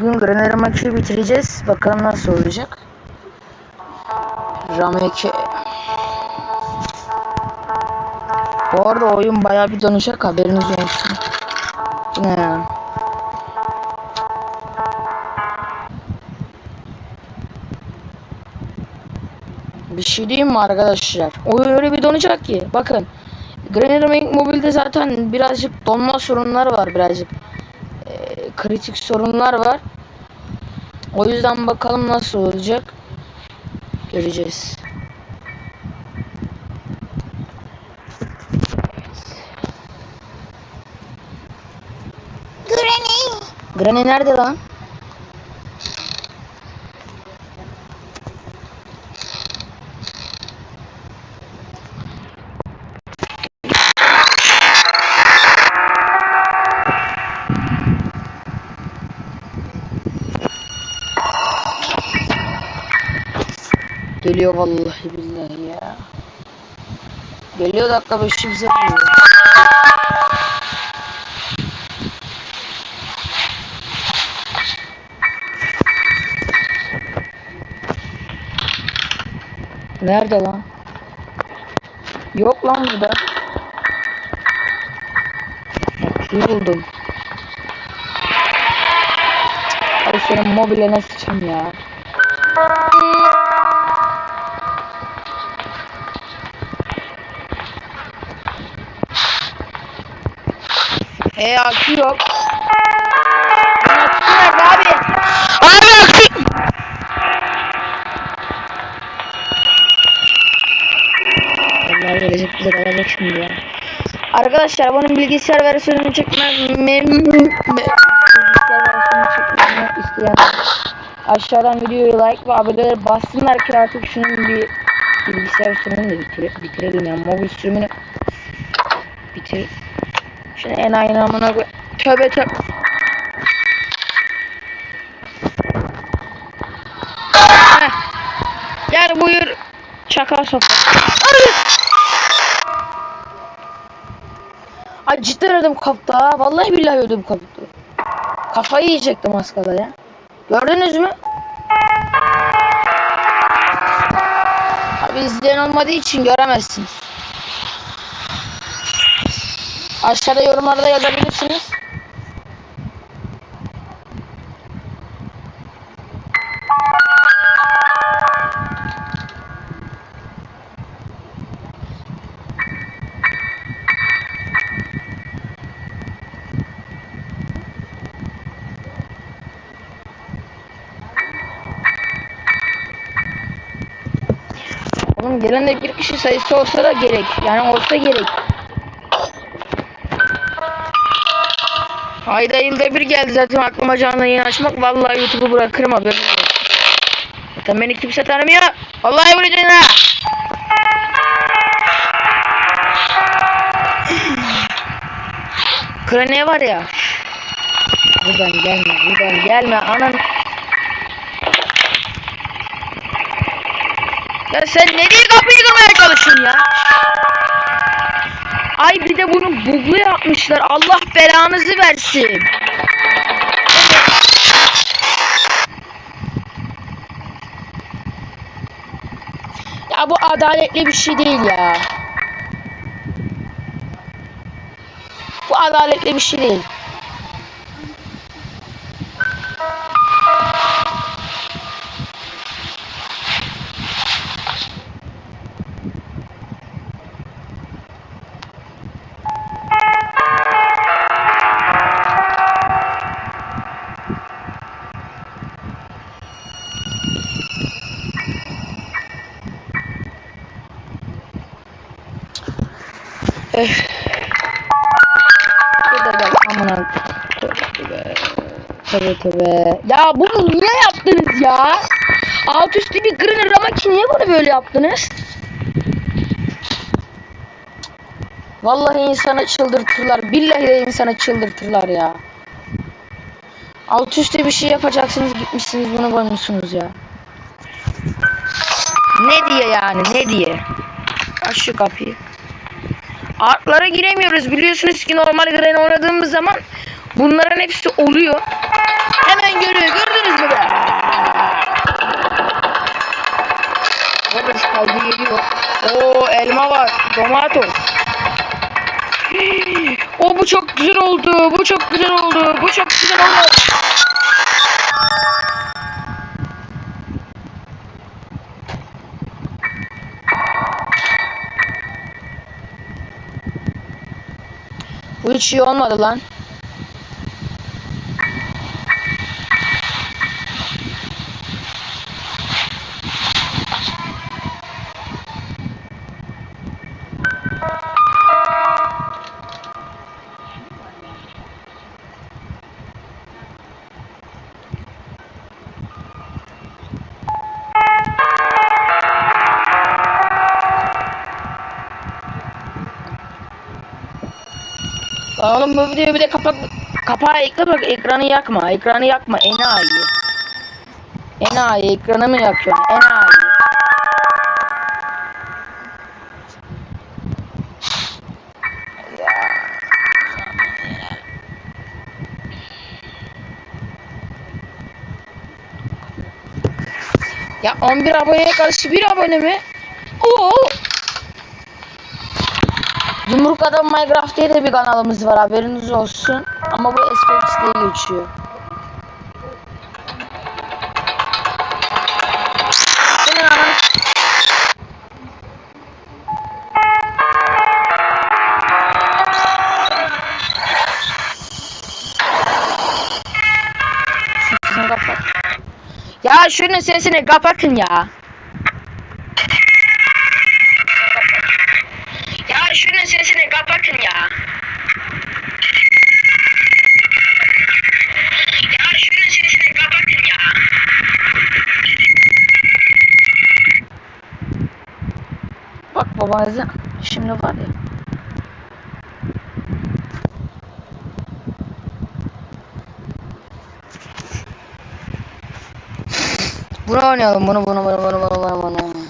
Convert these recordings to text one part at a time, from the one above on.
Bugün Granary maçı bitireceğiz. Bakalım nasıl olacak. Rameke. Bu arada oyun bayağı bir dönecek haberiniz olsun. Bu ne ya? Bir şey diyeyim mi arkadaşlar? Oyun öyle bir donacak ki. Bakın. Granary Mobile'de zaten birazcık donma sorunları var birazcık. Kritik sorunlar var. O yüzden bakalım nasıl olacak. Göreceğiz. Granny. Granny nerede lan? Geliyor vallahi billahi ya. Geliyor dakika başı bize geliyor. Nerede lan? Yok lan burada. Bak buldum. Ay senin mobile nasıl ya? E akü yok. Nerede abi? Abi akü. Vallahi gelecek bize kalacak şimdi ya. Arkadaşlar bunun bilgisayar versiyonunu çekmem me, me, bilgisayar versiyonunu çekmemi isteyen aşağıdan videoyu like ve aboneleri bassınlar ki artık şunun bir bilgisayar sürümünü de bitir, bitirelim ya mobil sürümünü bitir şunu en aynı amına koy tövbe tövbe. Gel buyur çakal sopa Ay cidden ödüm koptu ha. Vallahi billahi ödüm koptu. Kafayı yiyecektim az kala ya. Gördünüz mü? Abi izleyen olmadığı için göremezsiniz. Aşağıda yorumlarda yazabilirsiniz. Oğlum gelen de bir kişi sayısı olsa da gerek. Yani olsa gerek. Ayda yılda bir geldi zaten aklıma canlı yayın açmak. Vallahi YouTube'u bırakırım haberin olsun. Zaten beni kimse tanımıyor. Vallahi vuracaksın ha. Kraniye var ya. Buradan gelme, buradan gelme. Anan Ya sen nereye kapıyı kırmaya çalışıyorsun ya? Ay bir de bunu buglu yapmışlar. Allah belanızı versin. Ya bu adaletli bir şey değil ya. Bu adaletli bir şey değil. Burada gel amına. Tövbe. Ya bunu niye yaptınız ya? Alt üstü bir kırın Ramaki niye bunu böyle yaptınız? Vallahi insanı çıldırtırlar. Billahi de insanı çıldırtırlar ya. Alt üstü bir şey yapacaksınız gitmişsiniz bunu koymuşsunuz ya. Ne diye yani ne diye? Aç şu kapıyı. Artlara giremiyoruz biliyorsunuz ki normal Gren oynadığımız zaman Bunların hepsi oluyor. Hemen görüyor. Gördünüz mü be? Orada kalbi geliyor. Oo elma var. Domatos. O bu çok güzel oldu. Bu çok güzel oldu. Bu çok güzel oldu. Bu hiç iyi olmadı lan. Oğlum bu videoyu bir de kapak kapağı ekle bak ekranı yakma ekranı yakma enayi enayi ekranı mı yakıyorsun enayi Ya 11 aboneye karşı 1 abone mi? Oo. Yumruk Adam Minecraft diye de bir kanalımız var haberiniz olsun. Ama bu SPX diye geçiyor. Ya şunun sesini kapatın ya. Ya şunun sesini kapatın ya. Bak babanıza şimdi var ya. Bunu oynayalım bunu bunu bunu bunu bunu bunu bunu.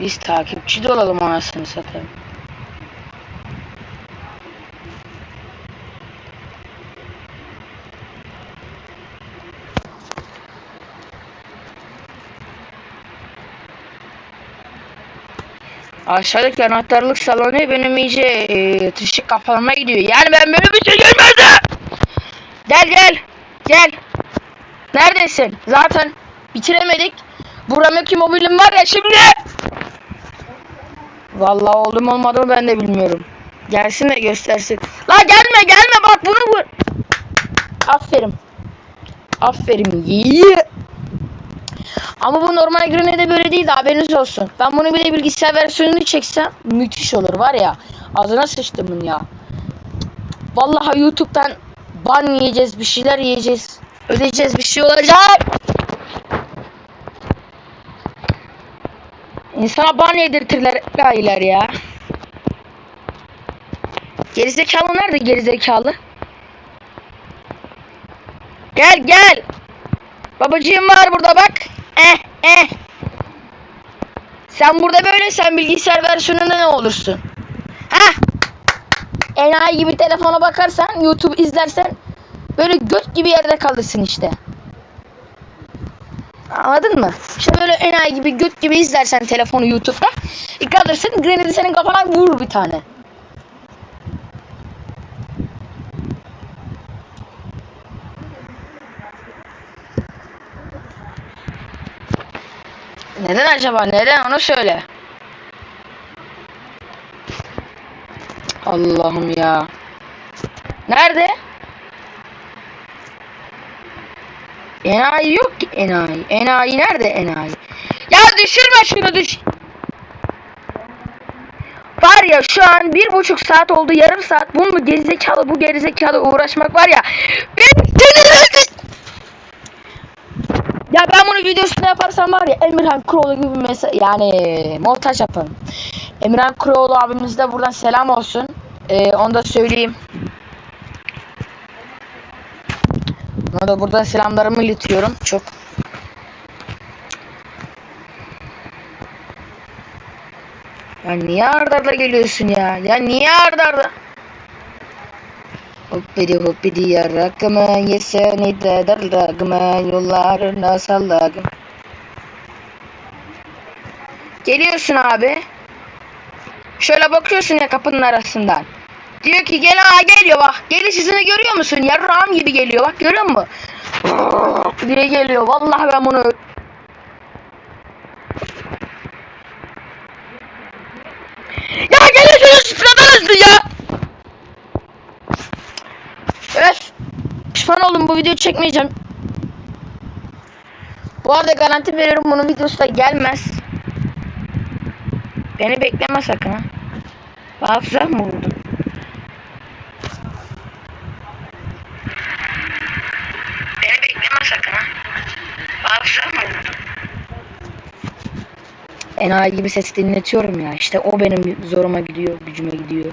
Biz takipçi de olalım anasını satayım. Aşağıdaki anahtarlık salonu benim iyice e, tışık kafama gidiyor. Yani ben böyle bir şey görmedim. Gel gel. Gel. Neredesin? Zaten bitiremedik. Buradaki mobilim var ya şimdi. Vallahi oldu mu olmadı mı ben de bilmiyorum. Gelsin de göstersin. La gelme gelme bak bunu vur. Aferin. Aferin. Yeah. Ama bu normal Grene'de böyle değil de haberiniz olsun. Ben bunu bir de bilgisayar versiyonunu çeksem müthiş olur var ya. Ağzına sıçtımın ya. Vallahi YouTube'dan ban yiyeceğiz, bir şeyler yiyeceğiz. Ödeyeceğiz, bir şey olacak. İnsana ban yedirtirler gayiler ya. Gerizekalı nerede gerizekalı? Gel gel. Babacığım var burada bak. Eh eh. Sen burada böyle sen bilgisayar versiyonunda ne olursun? Ha? Enayi gibi telefona bakarsan, YouTube izlersen böyle göt gibi yerde kalırsın işte. Anladın mı? İşte böyle enayi gibi göt gibi izlersen telefonu YouTube'da kalırsın. Granny senin kafana vurur bir tane. Neden acaba? Neden? Onu söyle. Allah'ım ya. Nerede? Enayi yok ki enayi. Enayi nerede enayi? Ya düşürme şunu düş. Var ya şu an bir buçuk saat oldu yarım saat. Bunun gerizekalı bu gerizekalı uğraşmak var ya. Ben ya ben bunu videosunda yaparsam var ya Emirhan Kuroğlu gibi mesela yani montaj yaparım. Emirhan Kuroğlu abimiz de buradan selam olsun. Ee, onu da söyleyeyim. Ona da buradan selamlarımı iletiyorum. Çok Ya niye ardarda arda geliyorsun ya? Ya niye ardarda? Arda? Hoppidi hoppidi yarakımı yeseni de darlagımı yollarına sallagım. Geliyorsun abi. Şöyle bakıyorsun ya kapının arasından. Diyor ki gel ha geliyor bak. Gelişini görüyor musun? Yarrağım gibi geliyor bak görüyor musun? diye geliyor. Vallahi ben bunu Ya geliyorsunuz sıradan hızlı ya. Öf. Pişman oldum bu videoyu çekmeyeceğim. Bu arada garanti veriyorum bunun videosu da gelmez. Beni bekleme sakın ha. Hafıza mı vurdun? Beni bekleme sakın ha. Hafıza mı vurdun? Enayi gibi ses dinletiyorum ya. İşte o benim zoruma gidiyor, gücüme gidiyor.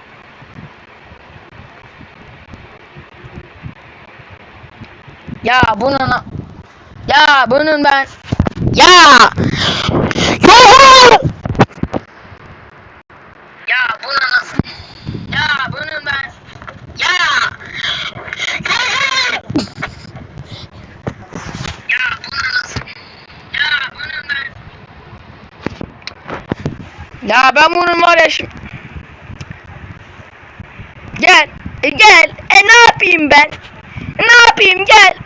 Ya bunun ya bunun ben ya! Ya ya bunun ya bunun ben ya! Ya bunun ya bunun ben ya ben bunun var ya şimdi gel e, gel. E ne yapayım ben? Ne yapayım? Gel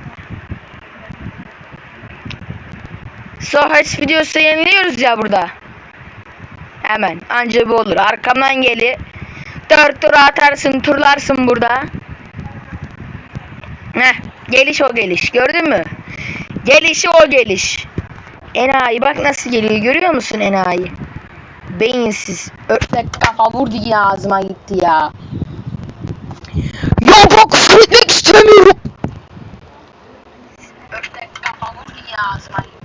Sohaç videosu yeniliyoruz ya burada. Hemen anca bu olur. Arkamdan geli. Dört tur atarsın turlarsın burada. Heh, geliş o geliş gördün mü? Gelişi o geliş. Enayi bak nasıl geliyor görüyor musun enayi? Beyinsiz. Ötlek kafa vurdu yine ağzıma gitti ya. Ya bak küfür istemiyorum. Ötlek kafa vurdu yine ağzıma gitti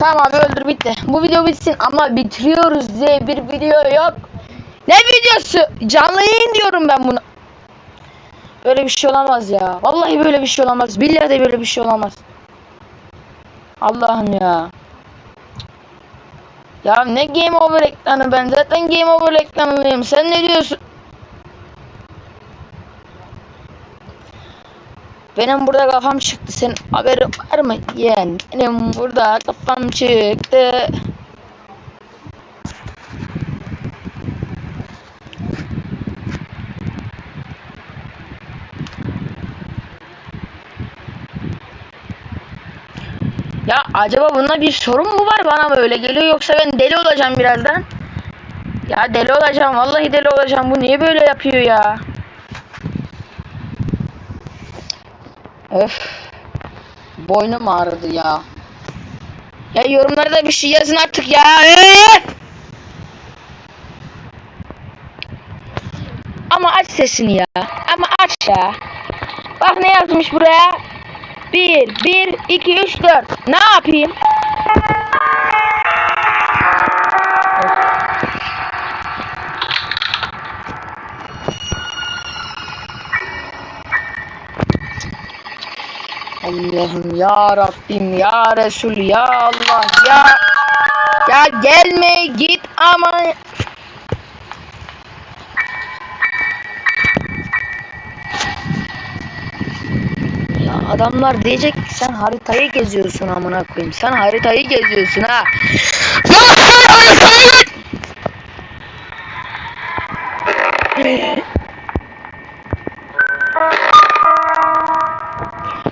Tamam abi öldür bitti. Bu video bitsin ama bitiriyoruz diye bir video yok. Ne videosu? Canlı yayın diyorum ben buna. Böyle bir şey olamaz ya. Vallahi böyle bir şey olamaz. Billahi de böyle bir şey olamaz. Allah'ım ya. Ya ne game over ekranı ben zaten game over ekranındayım. Sen ne diyorsun? Benim burada kafam çıktı. Senin haberin var mı? Yani benim burada kafam çıktı. Ya acaba bunda bir sorun mu var bana mı öyle geliyor yoksa ben deli olacağım birazdan? Ya deli olacağım vallahi deli olacağım bu niye böyle yapıyor ya? Öf. Boynum ağrıdı ya. Ya yorumlarda bir şey yazın artık ya. Öf! Ama aç sesini ya. Ama aç ya. Bak ne yazmış buraya. 1, 1, 2, 3, 4. Ne yapayım? Allah'ım ya Rabbim ya Resul ya Allah ya ya gelme git ama. Ya adamlar diyecek ki sen haritayı geziyorsun amına koyayım. Sen haritayı geziyorsun ha. Ya sen haritayı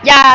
ya